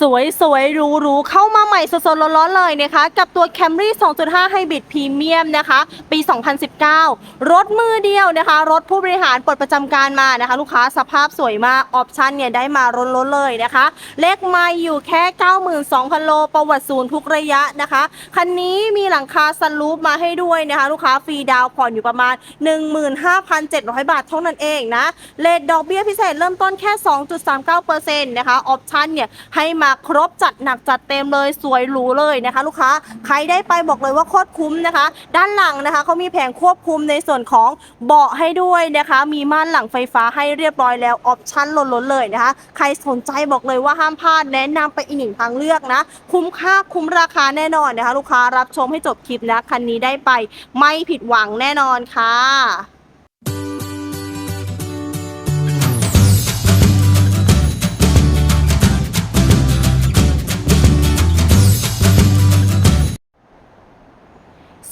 สวยสวยหรูหรูเข้ามาใหม่สดๆร้อนๆเลยนะคะ กับตัว Camry 2.5 Hybrid Premium นะคะ ปี 2019 รถมือเดียวนะคะ รถผู้บริหารปลดประจำการมานะคะ ลูกค้าสภาพสวยมากออปชันเนี่ยได้มาล้นๆเลยนะคะ เลขไมาอยู่แค่ 92,000 โล ประวัติศูนย์ทุกระยะนะคะ คันนี้มีหลังคาซันรูฟมาให้ด้วยนะคะ ลูกค้าฟรีดาวผ่อนอยู่ประมาณ 15,700 บาทเท่านั้นเองนะเลทดอกเบี้ยพิเศษเริ่มต้นแค่ 2.39%นะคะออปชันเนี่ยให้มาครบจัดหนักจัดเต็มเลยสวยหรูเลยนะคะ ลูกค้าใครได้ไปบอกเลยว่าโคตรคุ้มนะคะ ด้านหลังนะคะเขามีแผงควบคุมในส่วนของเบาะให้ด้วยนะคะ มีม่านหลังไฟฟ้าให้เรียบร้อยแล้วออปชันล้นๆเลยนะคะ ใครสนใจบอกเลยว่าห้ามพลาดแนะนำไปอีกหนึ่งทางเลือกนะ คุ้มค่าคุ้มราคาแน่นอนนะคะ ลูกค้ารับชมให้จบคลิปนะคันนี้ได้ไปไม่ผิดหวังแน่นอนค่ะ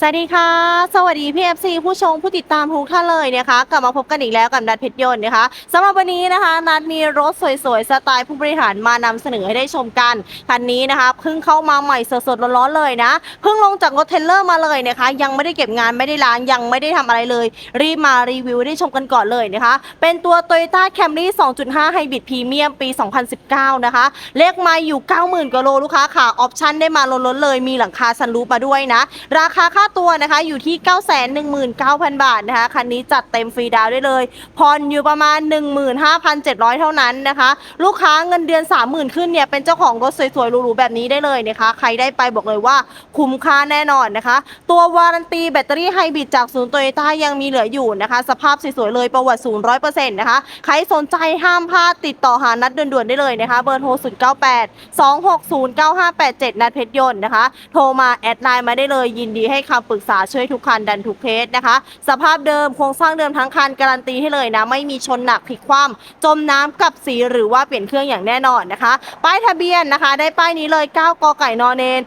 สวัสดีค่ะ สวัสดีพี่ FC ผู้ชมผู้ติดตามทุกท่านเลยนะคะ กลับมาพบกันอีกแล้วกับนัดเพชรยนต์นะคะสำหรับวันนี้นะคะ นัดมีรถสวยๆ สไตล์ผู้บริหารมานำเสนอให้ได้ชมกัน คันนี้นะคะเพิ่งเข้ามาใหม่สดๆร้อนๆเลยนะ เพิ่งลงจากรถเทรลเลอร์มาเลยนะคะ ยังไม่ได้เก็บงานไม่ได้ล้างยังไม่ได้ทำอะไรเลย รีบมารีวิวได้ชมกันก่อนเลยนะคะ เป็นตัว Toyota Camry 2.5 Hybrid Premium ปี 2019 นะคะ เลขไมาอยู่ 90,000กว่าโลลูกค้าค่ะออปชั่นได้มาล้นๆเลย มีหลังคาซันรูปมาด้วยนะ ราคาค่าตัวนะคะ อยู่ที่ 919,000 บาทนะคะ คันนี้จัดเต็มฟรีดาวได้เลยผ่อนอยู่ประมาณ 15,700 เท่านั้นนะคะ ลูกค้าเงินเดือน 30,000 ขึ้นเนี่ย เป็นเจ้าของรถสวยๆหรูๆแบบนี้ได้เลยนะคะ ใครได้ไปบอกเลยว่าคุ้มค่าแน่นอนนะคะ ตัววารันตีแบตเตอรี่ไฮบริดจากศูนย์โตโยต้ายังมีเหลืออยู่นะคะ สภาพสวยๆเลยประวัติศูนย์ร้อยเปอร์เซ็นต์นะคะ ใครสนใจห้ามพลาดติดต่อหานัดด่วนๆได้เลยนะคะ เบอร์โทร0 9 8 2 6 0 9 5 8 7นัดเพชรยนต์นะคะ โทรมาแอดไลน์มาได้เลยยินดีให้คำปรึกษาช่วยทุกคันดันทุกเคสนะคะ สภาพเดิมโครงสร้างเดิมทั้งคันการันตีให้เลยนะ ไม่มีชนหนักพลิกคว่ำจมน้ำกับสีหรือว่าเปลี่ยนเครื่องอย่างแน่นอนนะคะ ป้ายทะเบียนนะคะ ได้ป้ายนี้เลย 9 กไก่นอนเนน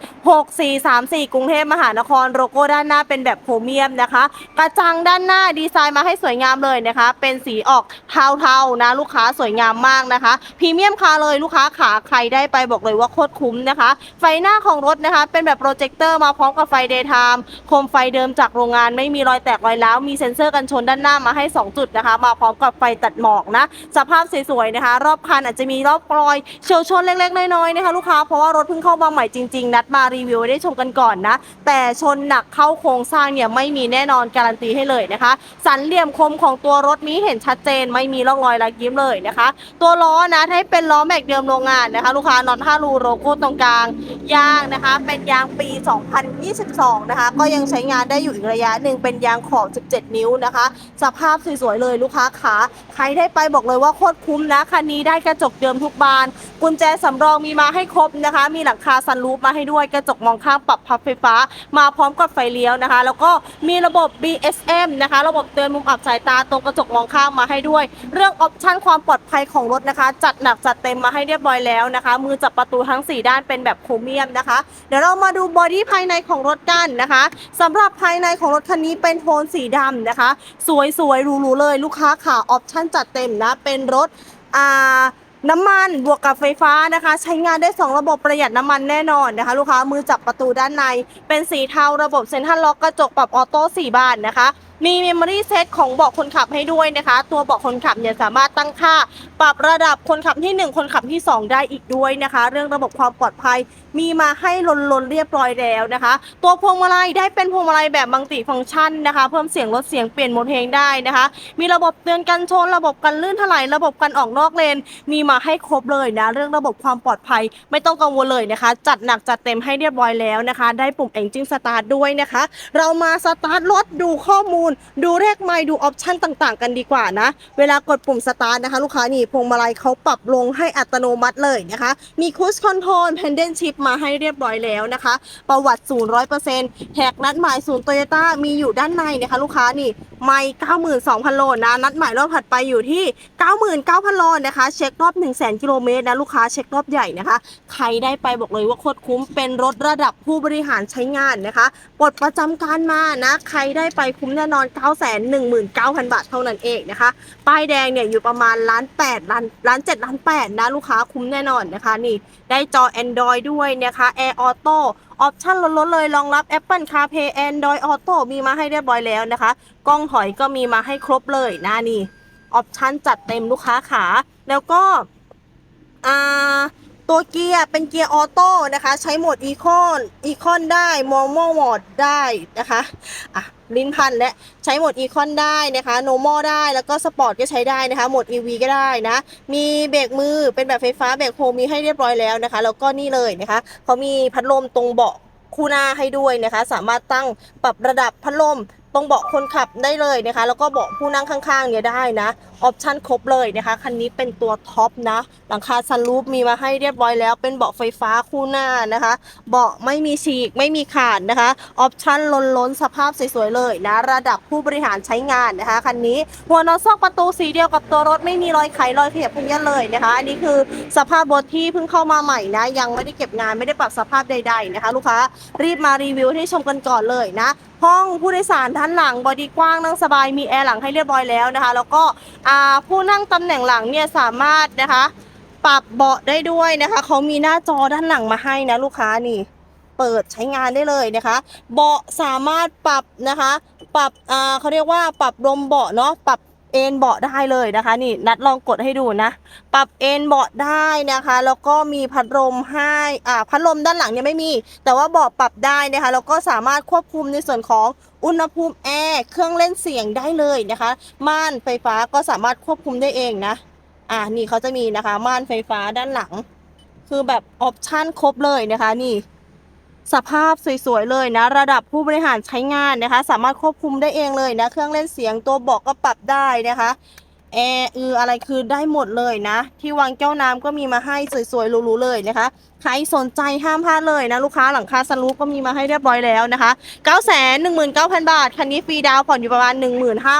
6434 กรุงเทพมหานครโลโก้ด้านหน้าเป็นแบบโครเมียมนะคะ กระจังด้านหน้าดีไซน์มาให้สวยงามเลยนะคะ เป็นสีออกเทาๆนะลูกค้าสวยงามมากนะคะพรีเมียมคาเลยลูกค้าขาใครได้ไปบอกเลยว่าโคตรคุ้มนะคะ ไฟหน้าของรถนะคะ เป็นแบบโปรเจคเตอร์มาพร้อมกับไฟเดย์ไทม์โคมไฟเดิมจากโรงงานไม่มีรอยแตกรอยร้าวมีเซ็นเซอร์กันชนด้านหน้ามาให้ 2 จุดนะคะ มาพร้อมกับไฟตัดหมอกนะ สภาพสวยๆนะคะ รอบคันอาจจะมีรอบรอยเฉียวชนเล็กๆน้อยๆนะคะลูกค้าเพราะว่ารถเพิ่งเข้ามาใหม่จริงๆ นัดมารีวิวได้ชมกันก่อนนะ แต่ชนหนักเข้าโครงสร้างเนี่ยไม่มีแน่นอนการันตีให้เลยนะคะ สันเหลี่ยมคมของตัวรถนี้เห็นชัดเจนไม่มีร่องรอยลักยิ้มเลยนะคะ ตัวล้อนะให้เป็นล้อแม็กเดิมโรงงานนะคะ ลูกค้าน็อต5รูโลโก้ตรงกลางยางนะคะ เป็นยางปี 2022 นะคะก็ยังใช้งานได้อยู่อีกระยะหนึ่งเป็นยางขอบ 17 นิ้วนะคะ สภาพสวยๆเลยลูกค้าขาใครได้ไปบอกเลยว่าโคตรคุ้มนะคันนี้ได้กระจกเดิมทุกบาน กุญแจสำรองมีมาให้ครบนะคะ มีหลังคาซันรูฟมาให้ด้วยกระจกมองข้างปรับพับไฟฟ้า มาพร้อมกับไฟเลี้ยวนะคะ แล้วก็มีระบบ BSM นะคะ ระบบเตือนมุมอับสายตาตรงกระจกมองข้างมาให้ด้วย เรื่องออปชั่นความปลอดภัยของรถนะคะ จัดหนักจัดเต็มมาให้เรียบร้อยแล้วนะคะ มือจับประตูทั้ง 4 ด้านเป็นแบบโครเมียมนะคะ เดี๋ยวเรามาดูบอดี้ภายในของรถกันนะคะสำหรับภายในของรถคันนี้เป็นโทนสีดำนะคะ สวยๆหรูๆเลยลูกค้าค่ะออปชั่นจัดเต็มนะ เป็นรถอ่าน้ำมันบวกกับไฟฟ้านะคะ ใช้งานได้ 2 ระบบประหยัดน้ำมันแน่นอนนะคะ ลูกค้ามือจับประตูด้านใน เป็นสีเทาระบบเซ็นทรัลล็อกกระจกปรับออโต้4บานนะคะ มีเมมโมรี่เซตของเบาะคนขับให้ด้วยนะคะ ตัวเบาะคนขับเนี่ยสามารถตั้งค่า ปรับระดับคนขับที่ 1 คนขับที่ 2 ได้อีกด้วยนะคะ เรื่องระบบความปลอดภัยมีมาให้ลนลนเรียบร้อยแล้วนะคะ ตัวพวงมาลัยได้เป็นพวงมาลัยแบบมัลติฟังก์ชันนะคะ เพิ่มเสียงลดเสียงเปลี่ยนโหมดเพลงได้นะคะ มีระบบเตือนกันชน ระบบกันลื่นถลายระบบกันออกนอกเลน มีมาให้ครบเลยนะ เรื่องระบบความปลอดภัยไม่ต้องกังวลเลยนะคะ จัดหนักจัดเต็มให้เรียบร้อยแล้วนะคะ ได้ปุ่ม Engine Start ด้วยนะคะ เรามาสตาร์ทรถดูข้อมูลดูเลขไมล์ดูออปชันต่างๆ กันดีกว่านะ เวลากดปุ่มสตาร์ทนะคะ ลูกค้านี่พวงมาลัยเขาปรับลงให้อัตโนมัติเลยนะคะ มีคูสคอนโทรลเพนเดนชิพมาให้เรียบร้อยแล้วนะคะ ประวัติศูนย์ร้อยเปอร์เซ็นต์แหกนัดหมายศูนย์โตโยต้ามีอยู่ด้านในนะคะ ลูกค้านี่ไม่เก้าหมื่นสองพันโลนะ นัดหมายรอบถัดไปอยู่ที่เก้าหมื่นเก้าพันโลนะคะ เช็ครอบหนึ่งแสนกิโลเมตรนะ ลูกค้าเช็ครอบใหญ่นะคะ ใครได้ไปบอกเลยว่าโคตรคุ้มเป็นรถระดับผู้บริหารใช้งานนะคะปลดประจำการมานะ ใครได้ไปคุ้มแน่นอนอน 9 1 9 0 0 0 บาทเท่านั้นเองนะคะ ป้ายแดงเนี่ยอยู่ประมาณล้าน8ล้านล้าน7ล้าน8นะลูกค้าคุ้มแน่นอนนะคะนี่ได้จอ Android ด้วยนะคะ Air Auto ออปชั่นล้นๆเลยรองรับ Apple CarPlay Android Auto มีมาให้เรียบร้อยแล้วนะคะ กล้องถอยก็มีมาให้ครบเลยนะนี่ออปชั่นจัดเต็มลูกค้าขา แล้วก็อ่า ตัวเกียร์เป็นเกียร์ออโต้นะคะ ใช้โหมดอีคอนอีคอนได้มองโมโหมดได้นะคะอะลิ้นพันและใช้โหมดอีคอนได้นะคะโนมอลได้แล้วก็สปอร์ตก็ใช้ได้นะคะโหมด EV ก็ได้นะ มีเบรกมือเป็นแบบไฟฟ้าเบรกโฮมมีให้เรียบร้อยแล้วนะคะ แล้วก็นี่เลยนะคะเขามีพัดลมตรงเบาะคู่หน้าให้ด้วยนะคะ สามารถตั้งปรับระดับพัดลม ตรงเบาะคนขับได้เลยนะคะ แล้วก็เบาะผู้นั่งข้างๆเนี่ยได้นะ ออปชั่นครบเลยนะคะ คันนี้เป็นตัวท็อปนะ หลังคาซันรูฟมีมาให้เรียบร้อยแล้ว เป็นเบาะไฟฟ้าคู่หน้านะคะ เบาะไม่มีฉีกไม่มีขาดนะคะ ออปชั่นล้นล้นสภาพสวยๆเลยนะ ระดับผู้บริหารใช้งานนะคะ คันนี้หัวนอตซอกประตูสีเดียวกับตัวรถไม่มีรอยไขรอยเขยับเพี้ยนเลยนะคะ อันนี้คือสภาพรถที่เพิ่งเข้ามาใหม่นะ ยังไม่ได้เก็บงานไม่ได้ปรับสภาพใดๆนะคะ ลูกค้ารีบมารีวิวให้ชมกันก่อนเลยนะ ห้องผู้โดยสารด้านหลังบอดี้กว้างนั่งสบายมีแอร์หลังให้เรียบร้อยแล้วนะคะ แล้วก็ผู้นั่งตำแหน่งหลังเนี่ยสามารถนะคะ ปรับเบาะได้ด้วยนะคะเขามีหน้าจอด้านหลังมาให้นะลูกค้านี่เปิดใช้งานได้เลยนะคะ เบาะสามารถปรับนะคะ ปรับเขาเรียกว่าปรับลมเบาะเนาะปรับ เอนเบาะได้เลยนะคะนี่นัดลองกดให้ดูนะ ปรับเอนเบาะได้นะคะ แล้วก็มีพัดลมให้อ่าพัดลมด้านหลังเนี่ยไม่มี แต่ว่าเบาะปรับได้นะคะแล้วก็สามารถควบคุมในส่วนของอุณหภูมิแอร์เครื่องเล่นเสียงได้เลยนะคะ ม่านไฟฟ้าก็สามารถควบคุมได้เองนะ อ่านี่เขาจะมีนะคะ ม่านไฟฟ้าด้านหลัง คือแบบออปชั่นครบเลยนะคะนี่ สภาพสวยๆเลยนะ ระดับผู้บริหารใช้งานนะคะ สามารถควบคุมได้เองเลยนะ เครื่องเล่นเสียงตัวบาะก็ปรับได้นะคะแอร์อืออะไรคือได้หมดเลยนะ ที่วางแก้วน้ำก็มีมาให้สวยๆหรูๆเลยนะคะ ใครสนใจห้ามพลาดเลยนะ ลูกค้าหลังคาสลูปก็มีมาให้เรียบร้อยแล้วนะคะ 9 1 9 0 0 0 บาท คันนี้ฟรีดาวผ่อนอยู่ประมาณ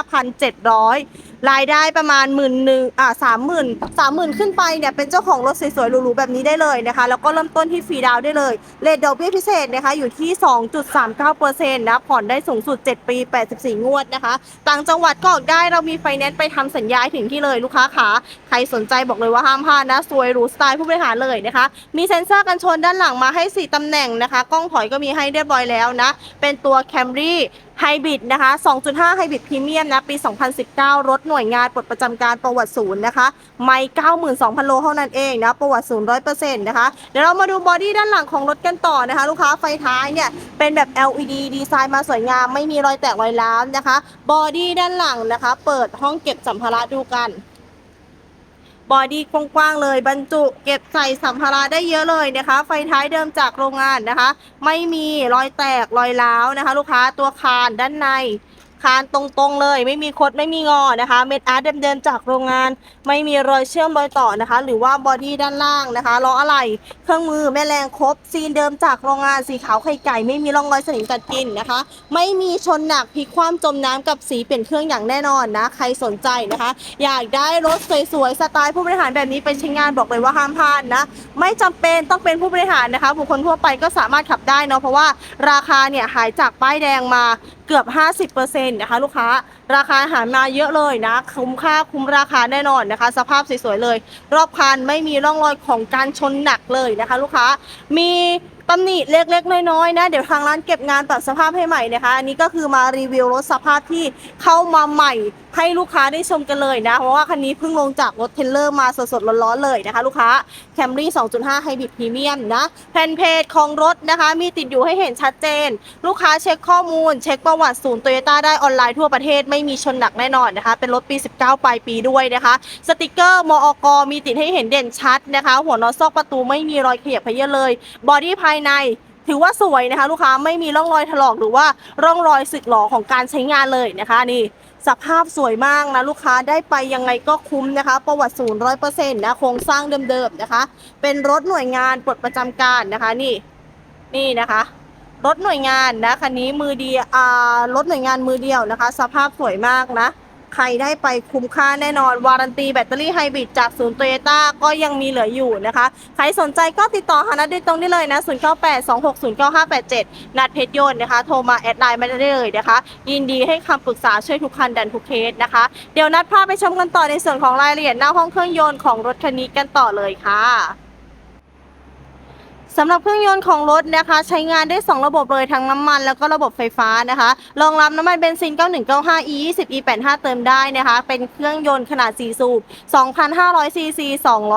15,700 รายได้ประมาณหมื่นหนึ่งอ่าสามหมื่นสามหมื่นขึ้นไปเนี่ยเป็นเจ้าของรถสวยๆหรูๆแบบนี้ได้เลยนะคะแล้วก็เริ่มต้นที่ฟรีดาวได้เลยเลทดอกเบี้ยพิเศษนะคะอยู่ที่ 2.39%นะผ่อนได้สูงสุด 7 ปี 84 งวดนะคะต่างจังหวัดก็ออกได้เรามีไฟแนนซ์ไปทำสัญญาถึงที่เลยลูกค้าขาใครสนใจบอกเลยว่าห้ามพลาดนะสวยหรูสไตล์ผู้บริหารเลยนะคะ มีเซ็นเซอร์กันชนด้านหลังมาให้ 4ตำแหน่งนะคะ กล้องถอยก็มีให้เรียบร้อยแล้วนะ เป็นตัว Camry ไฮบริดนะคะ 2.5 ไฮบริดพรีเมียมนะ ปี 2019 รถหน่วยงานปลดประจำการประวัติศูนย์นะคะ ไม่92,000 โลเท่านั้นเองนะ ประวัติศูนย์100%นะคะ เดี๋ยวเรามาดูบอดี้ด้านหลังของรถกันต่อนะคะ ลูกค้าไฟท้ายเนี่ย เป็นแบบ LED ดีไซน์มาสวยงาม ไม่มีรอยแตกรอยร้าวนะคะ บอดี้ด้านหลังนะคะ เปิดห้องเก็บสัมภาระดูกัน บอดี้กว้างๆเลย บรรจุเก็บใส่สัมภาระได้เยอะเลยนะคะ ไฟท้ายเดิมจากโรงงานนะคะ ไม่มีรอยแตกรอยร้าวนะคะ ลูกค้าตัวคานด้านใน คานตรงๆเลย ไม่มีคดไม่มีงอนะคะ เม็ดอาร์ตเดิมๆจากโรงงาน ไม่มีรอยเชื่อมรอยต่อนะคะ หรือว่าบอดี้ด้านล่างนะคะล้ออะไหล่เครื่องมือแม่แรงครบซีนเดิมจากโรงงานสีขาวไข่ไก่ ไม่มีร่องรอยสนิมกัดกินนะคะ ไม่มีชนหนักพลิกคว่ำจมน้ำกับสีเปลี่ยนเครื่องอย่างแน่นอนนะ ใครสนใจนะคะ อยากได้รถสวยๆสไตล์ผู้บริหารแบบนี้ไปใช้งานบอกเลยว่าห้ามพลาดนะไม่จำเป็นต้องเป็นผู้บริหารนะคะ บุคคลทั่วไปก็สามารถขับได้เนาะเพราะว่าราคาเนี่ยหายจากป้ายแดงมา กือบ 50%นะคะลูกค้าราคาหารมาเยอะเลยนะ คุ้มค่าคุ้มราคาแน่นอนนะคะ สภาพสวยๆเลย รอบคันไม่มีร่องรอยของการชนหนักเลยนะคะ ลูกค้ามีตำหนิเล็กๆ น้อยๆนะ เดี๋ยวทางร้านเก็บงานปรับสภาพให้ใหม่นะคะ อันนี้ก็คือมารีวิวรถสภาพที่เข้ามาใหม่ให้ลูกค้าได้ชมกันเลยนะ เพราะว่าคันนี้เพิ่งลงจากรถเทรลเลอร์มาสดๆร้อนๆเลยนะคะ ลูกค้า Camry 2.5 Hybrid Premium นะแผ่นเพจของรถนะคะ มีติดอยู่ให้เห็นชัดเจน ลูกค้าเช็คข้อมูล เช็คประวัติศูนย์โตโยต้าได้ออนไลน์ทั่วประเทศไม่มีชนหนักแน่นอนนะคะ เป็นรถปี 19 ปลายปีด้วยนะคะ สติกเกอร์มอกมีติดให้เห็นเด่นชัดนะคะ หัวนอซอกประตูไม่มีรอยขยับเขยื้อเลยบอดี้ภายในถือว่าสวยนะคะลูกค้าไม่มีร่องรอยถลอกหรือว่าร่องรอยสึกหรอของการใช้งานเลยนะคะนี่สภาพสวยมากนะลูกค้าได้ไปยังไงก็คุ้มนะคะ ประวัติศูนย์ร้อยเปอร์เซ็นต์นะโครงสร้างเดิมๆนะคะ เป็นรถหน่วยงานปลดประจำการนะคะนี่นี่นะคะ รถหน่วยงานนะคันนี้มือเดียวรถหน่วยงานมือเดียวนะคะ สภาพสวยมากนะ ใครได้ไปคุ้มค่าแน่นอน วารันตีแบตเตอรี่ไฮบริดจากศูนย์โตโยต้าก็ยังมีเหลืออยู่นะคะ ใครสนใจก็ติดต่อหานัดโดยตรงได้เลยนะ 0982609587 นัดเพชรยนต์นะคะ โทรมาแอดไลน์มาได้เลยนะคะ ยินดีให้คำปรึกษาช่วยทุกคันดันทุกเคสนะคะ เดี๋ยวนัดพาไปชมกันต่อในส่วนของรายละเอียดหน้าห้องเครื่องยนต์ของรถคันนี้กันต่อเลยค่ะ สำหรับเครื่องยนต์ของรถนะคะ ใช้งานได้ 2 ระบบเลยทั้งน้ำมันแล้วก็ระบบไฟฟ้านะคะ รองรับน้ำมันเบนซิน 9195 E 20 E 85เติมได้นะคะ เป็นเครื่องยนต์ขนาด 4 สูบ 2,500ซีซี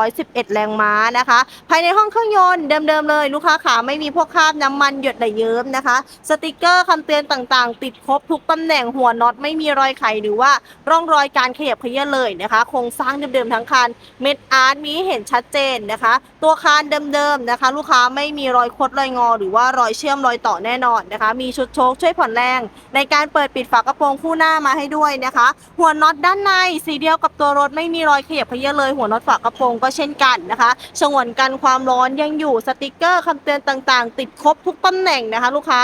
211 แรงม้านะคะ ภายในห้องเครื่องยนต์เดิมๆเลย ลูกค้าขาไม่มีพวกคราบน้ำมันหยดไหลเยิ้มนะคะ สติกเกอร์คำเตือนต่างๆ ติดครบทุกตำแหน่งหัวน็อตไม่มีรอยไขหรือว่าร่องรอยการขยับเขยื้อนเลยนะคะ โครงสร้างเดิมๆทั้งคัน เม็ดอาร์ตมีเห็นชัดเจนนะคะ ตัวคานเดิมๆนะคะ ลูกค้าไม่มีรอยคดรอยงอ หรือว่ารอยเชื่อมรอยต่อแน่นอนนะคะ มีชุดโชคช่วยผ่อนแรง ในการเปิดปิดฝากระโปรงคู่หน้ามาให้ด้วยนะคะ หัวน็อตด้านในสีเดียวกับตัวรถไม่มีรอยขยับเขยื้อเลย หัวน็อตฝากระโปรงก็เช่นกันนะคะฉงวนกันความร้อนยังอยู่สติกเกอร์คำเตือนต่างๆ ติดครบทุกตำแหน่งนะคะ ลูกค้า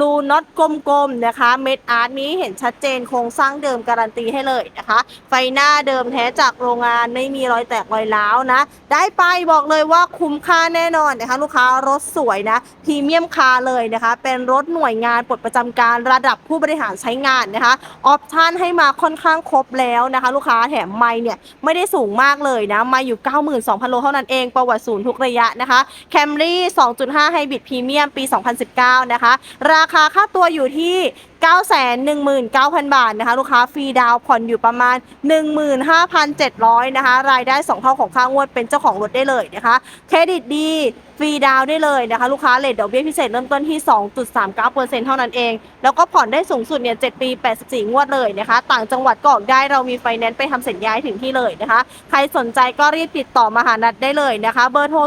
รูน็อตกลมๆนะคะ เม็ดอาร์ตนี้เห็นชัดเจนโครงสร้างเดิมการันตีให้เลยนะคะ ไฟหน้าเดิมแท้จากโรงงานไม่มีรอยแตกรอยร้าวนะ ได้ไปบอกเลยว่าคุ้มค่าแน่นอนนะคะ ลูกค้ารถสวยนะพรีเมียมคาเลยนะคะ เป็นรถหน่วยงานปลดประจำการระดับผู้บริหารใช้งานนะคะออปชั่นให้มาค่อนข้างครบแล้วนะคะ ลูกค้าแถมไม่เนี่ยไม่ได้สูงมากเลยนะไม่อยู่ 92,000 โลเท่านั้นเองประวัติศูนย์ทุกระยะนะคะแคมรี่2.5ไฮบริดพรีเมียมปี 2019 นะคะราราคาค่าตัวอยู่ที่ 919,000 บาทนะคะ ลูกค้าฟรีดาวน์ผ่อนอยู่ประมาณ 15,700 นะคะ รายได้ 2 เท่าของค่างวดเป็นเจ้าของรถได้เลยนะคะ เครดิตดีฟรีดาวน์ได้เลยนะคะ ลูกค้าเลทดอกเบี้ยพิเศษเริ่มต้นที่ 2.39%เท่านั้นเอง แล้วก็ผ่อนได้สูงสุดเนี่ย 7 ปี 84 งวดเลยนะคะ ต่างจังหวัดก็ออกได้เรามีไฟแนนซ์ไปทำสัญญาถึงที่เลยนะคะ ใครสนใจก็รีบติดต่อมาหานัดได้เลยนะคะ เบอร์โทร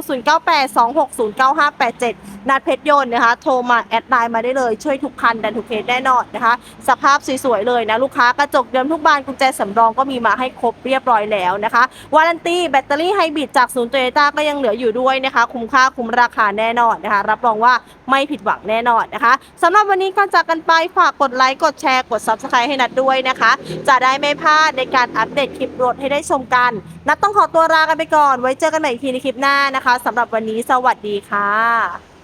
0982609587 นัดเพชรยนต์นะคะ โทรมาแอดไลน์มาได้เลยช่วยทุกคันดันทุกเคสแน่นอนนะคะ สภาพสวยๆเลยนะลูกค้ากระจกเดิมทุกบานกุญแจสำรองก็มีมาให้ครบเรียบร้อยแล้วนะคะวารันตีแบตเตอรี่ไฮบริดจากศูนย์โตโยต้าก็ยังเหลืออยู่ด้วยนะคะ คุ้มค่าคุ้มราคาแน่นอนนะคะ รับรองว่าไม่ผิดหวังแน่นอนนะคะสำหรับวันนี้ก่อนจากกันไปฝากกดไลค์กดแชร์กด subscribe ให้นัดด้วยนะคะ จะได้ไม่พลาดในการอัปเดตคลิปรถให้ได้ชมกัน นัดต้องขอตัวลากันไปก่อน ไว้เจอกันใหม่อีกทีในคลิปหน้านะคะสำหรับวันนี้สวัสดีค่ะ